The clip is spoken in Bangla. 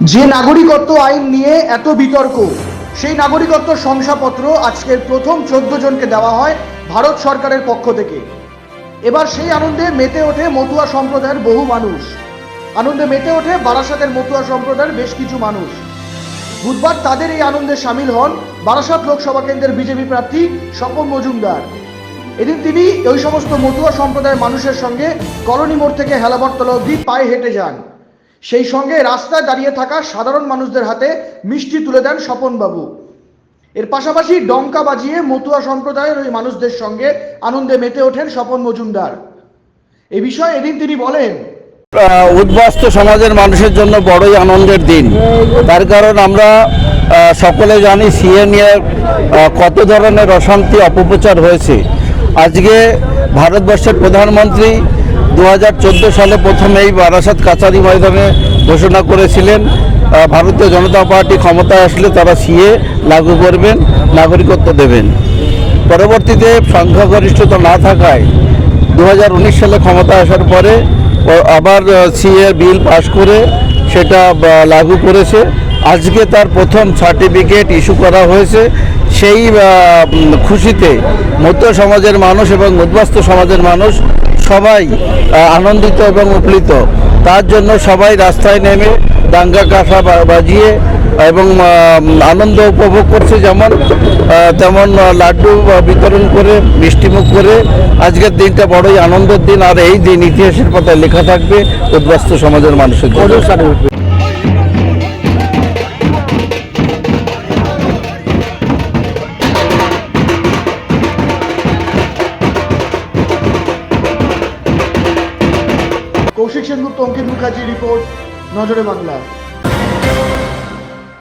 যে নাগরিকত্ব আইন নিয়ে এত বিতর্ক, সেই নাগরিকত্ব শংসাপত্র আজকের প্রথম চোদ্দ জনকে দেওয়া হয় ভারত সরকারের পক্ষ থেকে। এবার সেই আনন্দে মেতে ওঠে মতুয়া সম্প্রদায়ের বহু মানুষ। আনন্দে মেতে ওঠে বারাসাতের মতুয়া সম্প্রদায়ের বেশ কিছু মানুষ। বুধবার তাদের এই আনন্দে সামিল হন বারাসাত লোকসভা কেন্দ্রের বিজেপি প্রার্থী স্বপন মজুমদার। এদিন তিনি ওই সমস্ত মতুয়া সম্প্রদায়ের মানুষের সঙ্গে কলোনি মোড় থেকে হেলাবরতলা অব্দি পায়ে হেঁটে যান। সেই সঙ্গে রাস্তায় দাঁড়িয়ে থাকা সাধারণ মানুষদের হাতে মিষ্টি তুলে দেন স্বপনবাবু। এর পাশাপাশি ডঙ্কা বাজিয়ে মতুয়া সম্প্রদায়ের ওই মানুষদের সঙ্গে আনন্দে মেতে ওঠেন স্বপন মজুমদার। এ বিষয়ে এদিন তিনি বলেন উদ্বাস্ত সমাজের মানুষের জন্য বড়ই আনন্দের দিন। তার কারণ আমরা সকলে জানি সিএ নিয়ে কত ধরনের অশান্তি, অপপ্রচার হয়েছে। আজকে ভারতবর্ষের প্রধানমন্ত্রী দু হাজার চোদ্দ সালে প্রথমে এই বারাসাত কাছারি ময়দানে ঘোষণা করেছিলেন ভারতীয় জনতা পার্টি ক্ষমতায় আসলে তারা সিএ লাগু করবেন, নাগরিকত্ব দেবেন। পরবর্তীতে সংখ্যাগরিষ্ঠতা না থাকায় দু হাজার উনিশ সালে ক্ষমতা আসার পরে আবার সিএ বিল পাশ করে সেটা লাগু করেছে। আজকে তার প্রথম সার্টিফিকেট ইস্যু করা হয়েছে। সেই খুশিতে মধ্য সমাজের মানুষ এবং উদ্বাস্তু সমাজের মানুষ সবাই আনন্দিত এবং উপলিত তার জন্য সবাই রাস্তায় নেমে দাঙ্গা কাঁসা বাজিয়ে এবং আনন্দ উপভোগ করছে যেমন তেমন লাড্ডু বিতরণ করে মিষ্টিমুখ করে। আজকের দিনটা বড়ই আনন্দের দিন। আর এই দিন ইতিহাসের পাতায় লেখা থাকবে উদ্বাস্তু সমাজের মানুষের কৌশিক সেনগুপ্ত অঙ্কিত মুখার্জি রিপোর্ট নজরে বাংলা।